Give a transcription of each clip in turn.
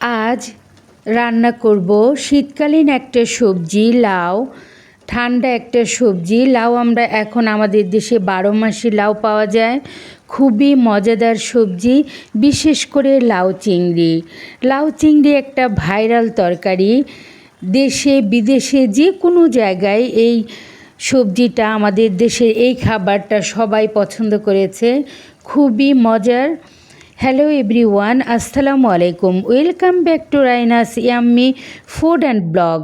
আজ রান্না করব শীতকালীন একটা সবজি, লাউ। ঠান্ডা একটা সবজি, লাউ আমরা এখন আমাদের দেশে বারো মাসে লাউ পাওয়া যায়। খুবই মজাদার সবজি, বিশেষ করে লাউ চিংড়ি। লাউ চিংড়ি একটা ভাইরাল তরকারি। দেশে, বিদেশে যে কোনো জায়গায় এই সবজিটা আমাদের দেশের এই খাবারটা সবাই পছন্দ করেছে। খুবই মজার। হ্যালো এভরিওয়ান আসসালামু আলাইকুম welcome back to Raina's yummy food and blog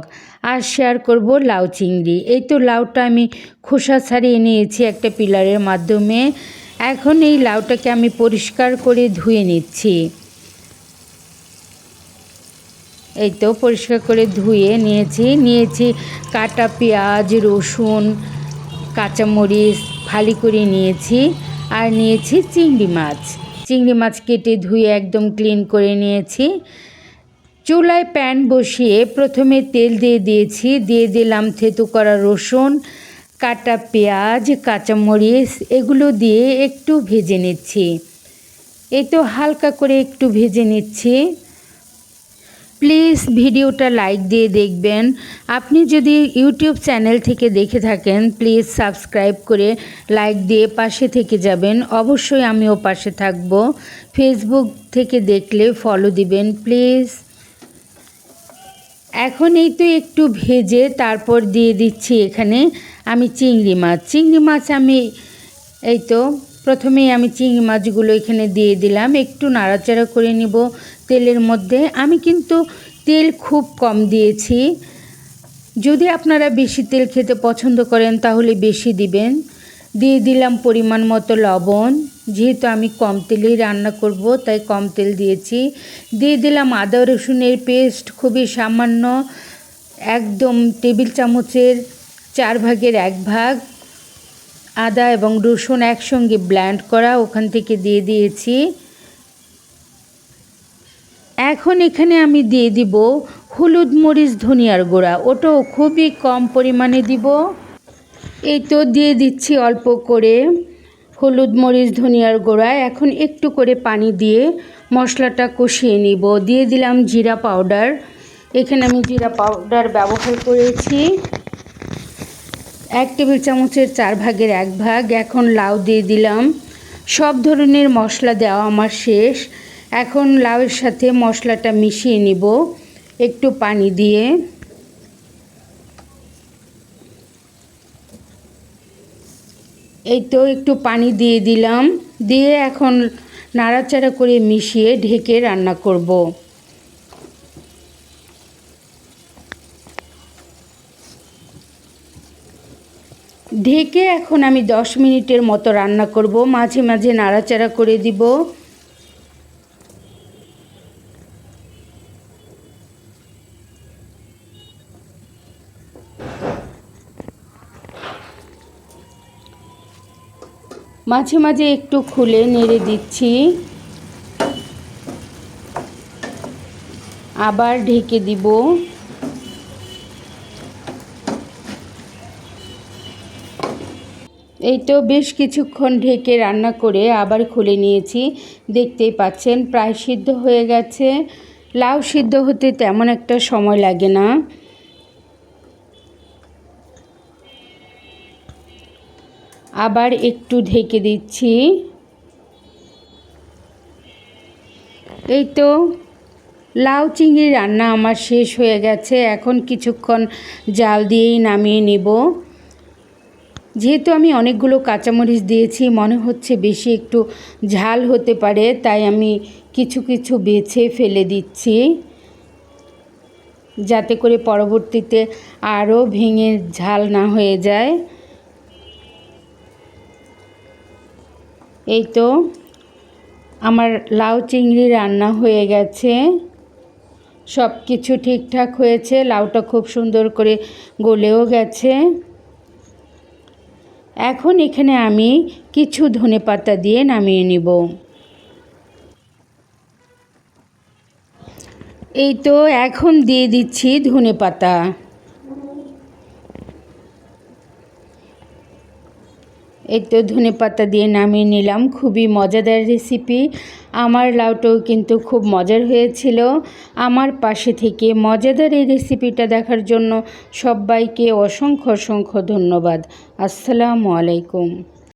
R share করব লাউ চিংড়ি। এই তো লাউটা আমি খোসা ছাড়িয়ে নিয়েছি একটা পিলারের মাধ্যমে। এখন এই লাউটাকে আমি পরিষ্কার করে ধুয়ে নিচ্ছি। এই তো পরিষ্কার করে ধুয়ে নিয়েছি। নিয়েছি কাটা পেঁয়াজ, রসুন, কাঁচামরিচ ফালি করে নিয়েছি। আর নিয়েছি চিংড়ি মাছ। চিংড়ি মাছ কেটে ধুয়ে একদম ক্লিন করে নিয়েছি। চুলায় প্যান বসিয়ে প্রথমে তেল দিয়ে দিয়েছি। দিয়ে দিলাম থেতু করা রসুন, কাটা পেঁয়াজ, কাঁচামরিচ, এগুলো দিয়ে একটু ভেজে নিচ্ছি। এই তো হালকা করে একটু ভেজে নিচ্ছি। প্লিজ ভিডিওটা লাইক দিয়ে দেখবেন। আপনি যদি ইউটিউব চ্যানেল থেকে দেখে থাকেন, প্লিজ সাবস্ক্রাইব করে লাইক দিয়ে পাশে থেকে যাবেন। অবশ্যই আমিও পাশে থাকব। ফেসবুক থেকে দেখলে ফলো দিবেন, প্লিজ। এখন এই তো একটু ভেজে তারপর দিয়ে দিচ্ছি এখানে আমি চিংড়ি মাছ। চিংড়ি মাছ আমি এই তো প্রথমেই আমি চিংড়ি মাছগুলো এখানে দিয়ে দিলাম, একটু নাড়াচাড়া করে নিব তেলের মধ্যে। আমি কিন্তু তেল খুব কম দিয়েছি। যদি আপনারা বেশি তেল খেতে পছন্দ করেন তাহলে বেশি দিবেন। দিয়ে দিলাম পরিমাণ মতো লবণ, যেহেতু আমি কম তেলেই রান্না করব, তাই কম তেল দিয়েছি। দিয়ে দিলাম আদা রসুনের পেস্ট, খুবই সামান্য, একদম টেবিল চামচের চার ভাগের এক ভাগ। আদা এবং রসুন একসঙ্গে ব্ল্যান্ড করা, ওখান থেকে দিয়ে দিয়েছি। এখন এখানে আমি দিয়ে দিব হলুদ মরিচ ধনিয়ার গুঁড়া। ওটাও খুবই কম পরিমাণে দিব। এই তো দিয়ে দিচ্ছি অল্প করে হলুদ মরিচ ধনিয়ার গুঁড়া। এখন একটু করে পানি দিয়ে মশলাটা কষিয়ে নিব। দিয়ে দিলাম জিরা পাউডার। এখানে আমি জিরা পাউডার ব্যবহার করেছি। এক টেবিল চামচের চার ভাগের এক ভাগ, এখন লাউ দিয়ে দিলাম। সব ধরনের মশলা দেওয়া আমার শেষ। এখন লাউয়ের সাথে মশলাটা মিশিয়ে নিব। একটু পানি দিয়ে। এই তো একটু পানি দিয়ে দিলাম। দিয়ে এখন নাড়াচাড়া করে মিশিয়ে ঢেকে রান্না করব। ঢেকে এখন আমি দশ মিনিটের মতো রান্না করব। মাঝে মাঝে নাড়াচাড়া করে দিব। মাঝে মাঝে একটু খুলে নেড়ে দিচ্ছি। আবার ঢেকে দিব। এই তো বেশ কিছুক্ষণ ঢেকে রান্না করে আবার খুলে নিয়েছি। দেখতেই পাচ্ছেন, প্রায় সিদ্ধ হয়ে গেছে। লাউ সিদ্ধ হতে তেমন একটা সময় লাগে না। আবার একটু ঢেকে দিচ্ছি। এই তো লাউ চিংড়ি রান্না আমার শেষ হয়ে গেছে। এখন কিছুক্ষণ জাল দিয়েই নামিয়ে নেব। যেহেতু আমি অনেকগুলো কাঁচামরিচ দিয়েছি, মনে হচ্ছে বেশি একটু ঝাল হতে পারে, তাই আমি কিছু কিছু বেছে ফেলে দিচ্ছি। যাতে করে পরবর্তীতে আরও ভেঙে ঝাল না হয়ে যায়। এই তো আমার লাউ চিংড়ি রান্না হয়ে গেছে। সব কিছু ঠিকঠাক হয়েছে, লাউটা খুব সুন্দর করে গলেও গেছে। এখন এখানে আমি কিছু ধনে পাতা দিয়ে নামিয়ে নিব। এই তো এখন দিয়ে দিচ্ছি ধনে পাতা। এই তো ধনে পাতা দিয়ে নামিয়ে নিলাম, খুবই মজাদার রেসিপি আমার লাউটাও কিন্তু খুব মজার হয়েছিল। আমার পাশে থেকে মজাদার এই রেসিপিটা দেখার জন্য সবাইকে অসংখ্য অসংখ্য ধন্যবাদ। আসসালামু আলাইকুম।